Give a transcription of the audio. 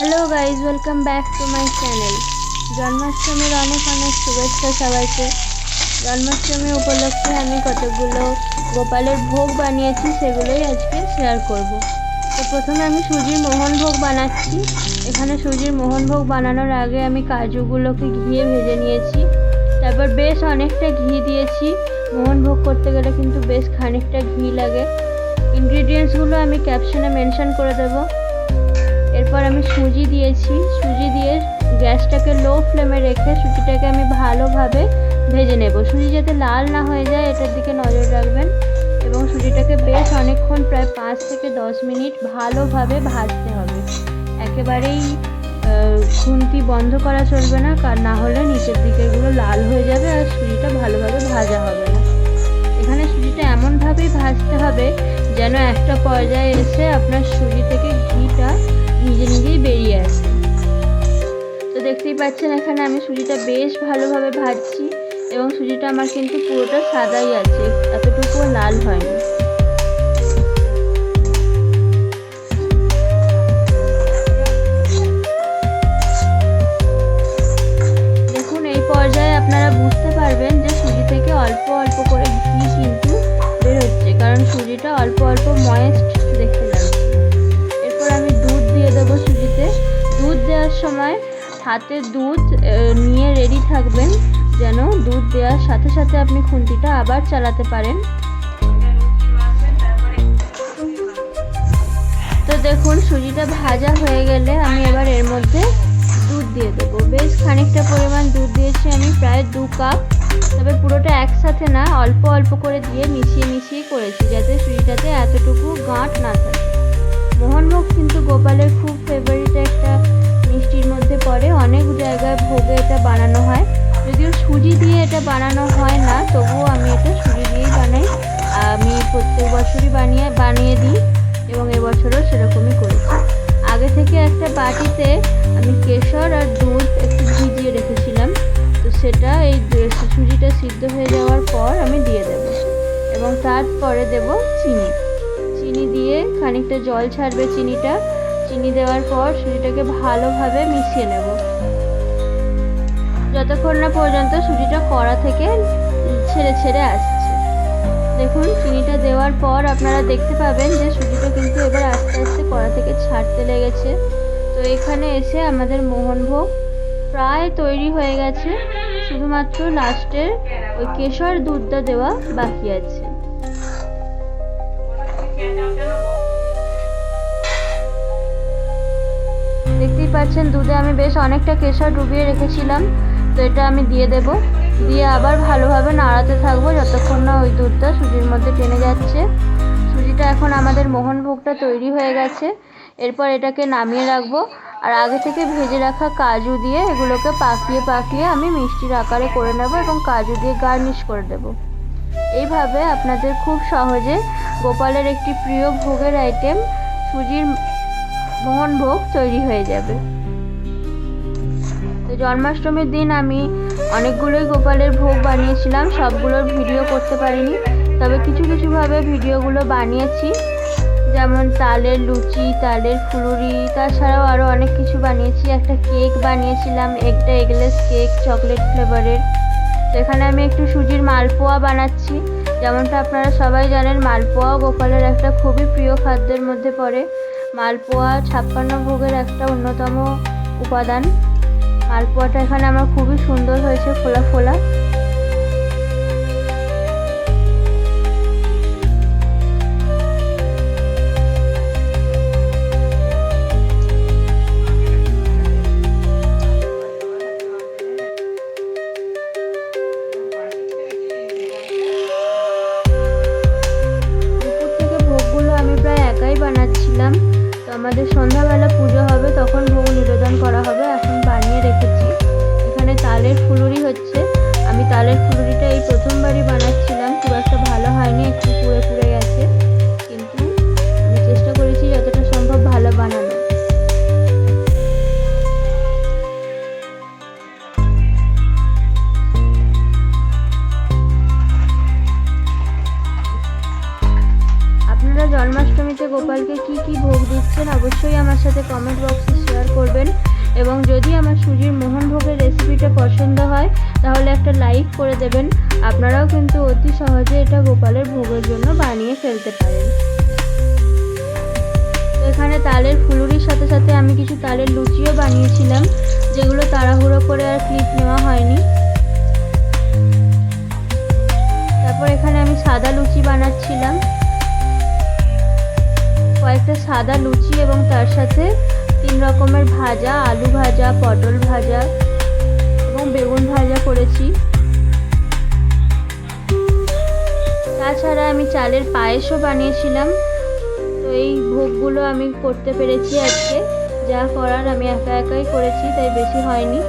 Hello guys welcome back to my channel জন্মাষ্টমীর অনেক অনেক শুভেচ্ছা সবাইকে। জন্মাষ্টমী উপলক্ষে আমি কতগুলো গোপালের ভোগ বানিয়েছি সেগুলোই আজকে শেয়ার করব। তো প্রথমে আমি সুজির মোহনভোগ বানাচ্ছি। এখানে সুজির মোহনভোগ বানানোর আগে আমি কাজুগুলোকে ঘিয়ে ভেজে নিয়েছি। তারপর বেশ অনেকটা ঘি দিয়েছি। মোহনভোগ করতে গেলে কিন্তু বেশ খানিকটা ঘি লাগে। ইনগ্রিডিয়েন্টসগুলো আমি ক্যাপশনে মেনশন করে দেবো। এরপর আমি সুজি দিয়েছি। সুজি দিয়ে গ্যাসটাকে লো ফ্লেমে রেখে সুজিটাকে আমি ভালোভাবে ভেজে নেব। সুজি যাতে লাল না হয়ে যায়, এটার দিকে নজর রাখবেন এবং সুজিটাকে বেশ অনেকক্ষণ প্রায় পাঁচ থেকে দশ মিনিট ভালোভাবে ভাজতে হবে। একেবারেই খুন্তি বন্ধ করা চলবে না, কার না হলে নিচের দিকেরগুলো লাল হয়ে যাবে আর সুজিটা ভালোভাবে ভাজা হবে না। এখানে সুজিটা এমনভাবেই ভাজতে হবে যেন একটা পর্যায়ে এসে আপনার সুজি থেকে ঘিটা নিজে নিজেই বেরিয়ে আসে। তো দেখতেই পাচ্ছেন এখানে আমি সুজিটা বেশ ভালোভাবে ভাজছি এবং সুজিটা আমার কিন্তু পুরোটা সাদাই আছে, এতটুকুও লাল হয়নি। দেখুন, এই পর্যায়ে আপনারা বুঝতে পারবেন যে সুজি থেকে অল্প অল্প করে কারণ সুজিটা অল্প অল্প ময়েস্ট হাতে দুধ নিয়ে রেডি থাকবেন, যেন দুধ দেওয়ার সাথে সাথে আপনি খুন্তিটা আবার চালাতে পারেন। তো দেখুন, সুজিটা ভাজা হয়ে গেলে আমি এবার এর মধ্যে দুধ দিয়ে দেবো। বেশ খানিকটা পরিমাণ দুধ দিয়েছি আমি, প্রায় দু কাপ। তবে পুরোটা একসাথে না, অল্প অল্প করে দিয়ে মিশিয়ে মিশিয়ে করেছি, যাতে সুজিটাতে এতটুকু গাঁট না থাকে। মোহনভোগ কিন্তু গোপালের খুব ফেভারিট বানিয়ে দিই এবং এবছরও সেরকমই করেছি আগে থেকে একটা বাটিতে আমি কেশর আর দুধ একটু ভিজিয়ে রেখেছিলাম। তো সেটা এই সুজিটা সিদ্ধ হয়ে যাওয়ার পর আমি দিয়ে দেব এবং তারপরে দেব চিনি। চিনি দিয়ে খানিকটা জল ছাড়বে চিনিটা। চিনি দেওয়ার পর সুজিটাকে ভালোভাবে মিশিয়ে নেব। যতক্ষণ না পর্যন্ত সুজিটা কড়া থেকে ছেড়ে ছেড়ে আসছে। দেখুন, চিনিটা দেওয়ার পর আপনারা দেখতে পাবেন যে সুজিটা কিন্তু এবার আস্তে আস্তে কড়া থেকে ছাড়তে লেগেছে। তো এখানে এসে আমাদের মোহনভোগ প্রায় তৈরি হয়ে গেছে। শুধুমাত্র লাস্টের ওই কেশর দুধটা দেওয়া বাকি আছে। দেখতেই পাচ্ছেন, দুধে আমি বেশ অনেকটা কেশর ডুবিয়ে রেখেছিলাম। তো এটা আমি দিয়ে দেব। দিয়ে আবার ভালোভাবে নাড়াতে থাকব যতক্ষণ না ওই দুধটা সুজির মধ্যে টেনে যাচ্ছে। সুজিটা এখন আমাদের মোহনভোগটা তৈরি হয়ে গেছে। এরপর এটাকে নামিয়ে রাখব। আর আগে থেকে ভেজে রাখা কাজু দিয়ে এগুলোকে পাকিয়ে পাকিয়ে আমি মিষ্টির আকারে করে নেব এবং কাজু দিয়ে গার্নিশ করে দেব। এইভাবে আপনাদের খুব সহজে গোপালের একটি প্রিয় ভোগের আইটেম সুজির মোহনভোগ তৈরি হয়ে যাবে। তো জন্মাষ্টমীর দিন আমি অনেকগুলোই গোপালের ভোগ বানিয়েছিলাম, সবগুলোর ভিডিও করতে পারিনি, তবে কিছু কিছুভাবে ভিডিওগুলো বানিয়েছি। যেমন তালের লুচি, তালের ফুলুরি, তাছাড়াও আরও অনেক কিছু বানিয়েছি। একটা কেক বানিয়েছিলাম, একটা এগলেস কেক, চকলেট ফ্লেভারের। তো এখানে আমি একটু সুজির মালপোয়া বানাচ্ছি। যেমনটা আপনারা সবাই জানেন মালপোয়া গোপালের একটা খুবই প্রিয় খাদ্যের মধ্যে পড়ে। মালপোয়া ছাপ্পান্ন ভোগের একটা অন্যতম উপাদান। মালপোয়াটা এখানে আমার খুবই সুন্দর হয়েছে ফোলা ফোলা। বানাচ্ছিলাম। আমাদের সন্ধ্যাবেলা পুজো হবে তখন ভোগ নিবেদন করা হবে। এখন বানিয়ে রেখেছি। জন্মাষ্টমীতে গোপালকে কি কি ভোগ দিচ্ছেন অবশ্যই আমার সাথে কমেন্ট বক্সে শেয়ার করবেন। এবং যদি আমার সুজির মোহনভোগের রেসিপিটা পছন্দ হয়, তাহলে একটা লাইক করে দেবেন। আপনারাও কিন্তু অতি সহজে এটা গোপালের ভোগের জন্য বানিয়ে ফেলতে পারেন। এখানে তালের ফুলুরির সাথে সাথে আমি কিছু তালের লুচিও বানিয়েছিলাম, যেগুলো তাড়াহুড়ো করে আর ক্লিপ নেওয়া হয়নি। তারপর এখানে আমি সাদা লুচি বানাচ্ছিলাম। কয়েকটা সাদা লুচি এবং তার সাথে তিন রকমের ভাজা, আলু ভাজা, পটল ভাজা এবং বেগুন ভাজা করেছি। তাছাড়া আমি চালের পায়েসও বানিয়েছিলাম। তো এই ভোগগুলো আমি করতে পেরেছি আজকে। যা করার আমি একা একাই করেছি, তাই বেশি হয়নি।